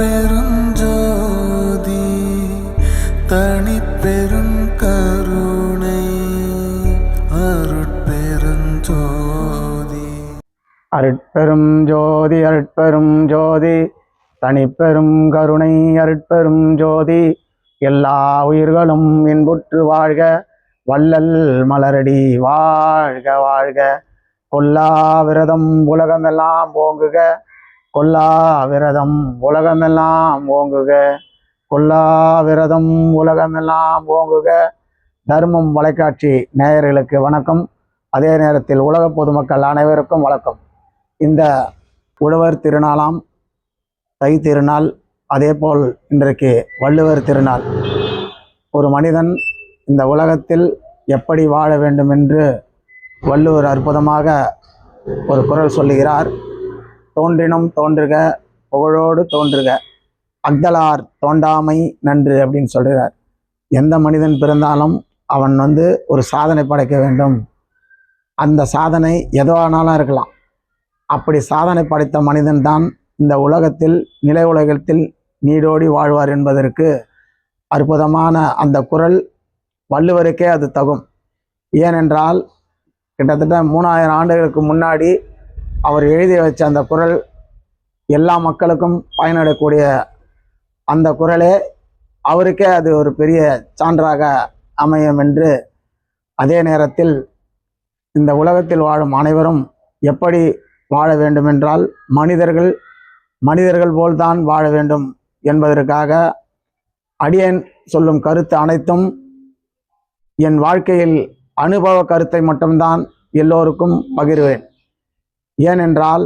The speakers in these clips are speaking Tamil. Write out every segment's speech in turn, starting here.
அருட்பெருஞ்சோதி தனிப்பெரும் கருணை அருட்பெருஞ்சோதி. அருட்பெரும் ஜோதி அருட்பெரும் ஜோதி தனிப்பெரும் கருணை அருட்பெரும் ஜோதி எல்லா உயிர்களும் இன்புற்று வாழ்க வள்ளல் மலரடி வாழ்க வாழ்க. கொல்லா விரதம் உலகமெல்லாம் போங்குக கொல்லா விரதம் உலகமெல்லாம் ஓங்குக. கொல்லா விரதம் உலகமெல்லாம் ஓங்குக. தர்மம் வலைக்காட்சி நேயர்களுக்கு வணக்கம். அதே நேரத்தில் உலக பொதுமக்கள் அனைவருக்கும் வணக்கம். இந்த உழவர் திருநாளாம் தை திருநாள் அதேபோல் இன்றைக்கு வள்ளுவர் திருநாள். ஒரு மனிதன் இந்த உலகத்தில் எப்படி வாழ வேண்டும் என்று வள்ளுவர் அற்புதமாக ஒரு குரல் சொல்லுகிறார். தோன்றினும் தோன்றுக புகழோடு தோன்றுக. அக்தலார் தோண்டாமை நன்று அப்படின்னு சொல்கிறார் எந்த மனிதன் பிறந்தாலும் அவன் வந்து ஒரு சாதனை படைக்க வேண்டும். அந்த சாதனை எதோ இருக்கலாம். அப்படி சாதனை படைத்த மனிதன்தான் இந்த உலகத்தில் நிலை உலகத்தில் நீடோடி வாழ்வார் என்பதற்கு அற்புதமான அந்த குரல் வள்ளுவருக்கே அது தகும். ஏனென்றால் கிட்டத்தட்ட மூணாயிரம் ஆண்டுகளுக்கு முன்னாடி அவர் எழுதி வச்ச அந்த குரல் எல்லா மக்களுக்கும் பயனடக்கூடிய அந்த குரலே அவருக்கே அது ஒரு பெரிய சான்றாக அமையும் என்று அதே நேரத்தில் இந்த உலகத்தில் வாழும் அனைவரும் எப்படி வாழ வேண்டுமென்றால் மனிதர்கள் மனிதர்கள் போல்தான் வாழ வேண்டும் என்பதற்காக அடியேன் சொல்லும் கருத்து அனைத்தும் என் வாழ்க்கையில் அனுபவ கருத்தை மட்டும்தான் எல்லோருக்கும் பகிர்வேன். ஏனென்றால்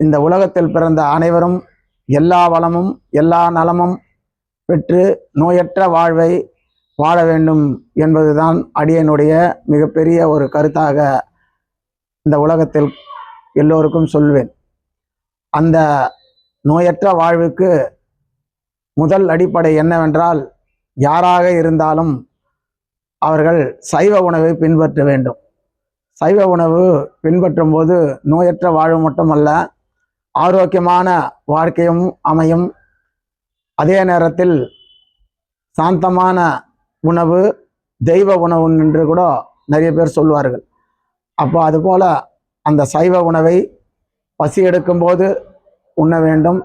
இந்த உலகத்தில் பிறந்த அனைவரும் எல்லா வளமும் எல்லா நலமும் பெற்று நோயற்ற வாழ்வை வாழ வேண்டும் என்பதுதான் அடியனுடைய மிகப்பெரிய ஒரு கருத்தாக இந்த உலகத்தில் எல்லோருக்கும் சொல்வேன். அந்த நோயற்ற வாழ்வுக்கு முதல் அடிப்படை என்னவென்றால் யாராக இருந்தாலும் அவர்கள் சைவ உணவை பின்பற்ற வேண்டும். சைவ உணவு பின்பற்றும் போது நோயற்ற வாழ்வு மட்டுமல்ல ஆரோக்கியமான வாழ்க்கையும் அமையும். அதே நேரத்தில் சாந்தமான உணவு தெய்வ உணவு என்று கூட நிறைய பேர் சொல்வார்கள். அப்போ அதுபோல் அந்த சைவ உணவை பசி எடுக்கும்போது உண்ண வேண்டும்.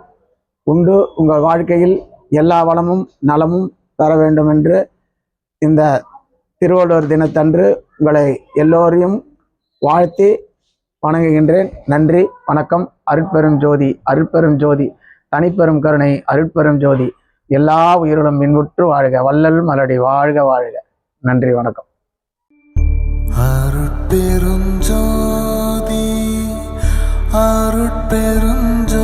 உண்டு உங்கள் வாழ்க்கையில் எல்லா வளமும் நலமும் பெற வேண்டும் என்று இந்த திருவள்ளுவர் தினத்தன்று உங்களை எல்லோரையும் வாழ்த்து வணங்குகின்றேன். நன்றி வணக்கம். அருட்பெரும் ஜோதி அருட்பெரும் ஜோதி. தனிப்பெரும் கருணை அருட்பெரும் ஜோதி. எல்லா உயிர்களும் மின்வுற்று வாழ்க. வள்ளல் மலடி வாழ்க வாழ்க. நன்றி வணக்கம். அருட்பெருஞ்சோதி அருட்பெருஞ்சோதி தனிப்பெரும்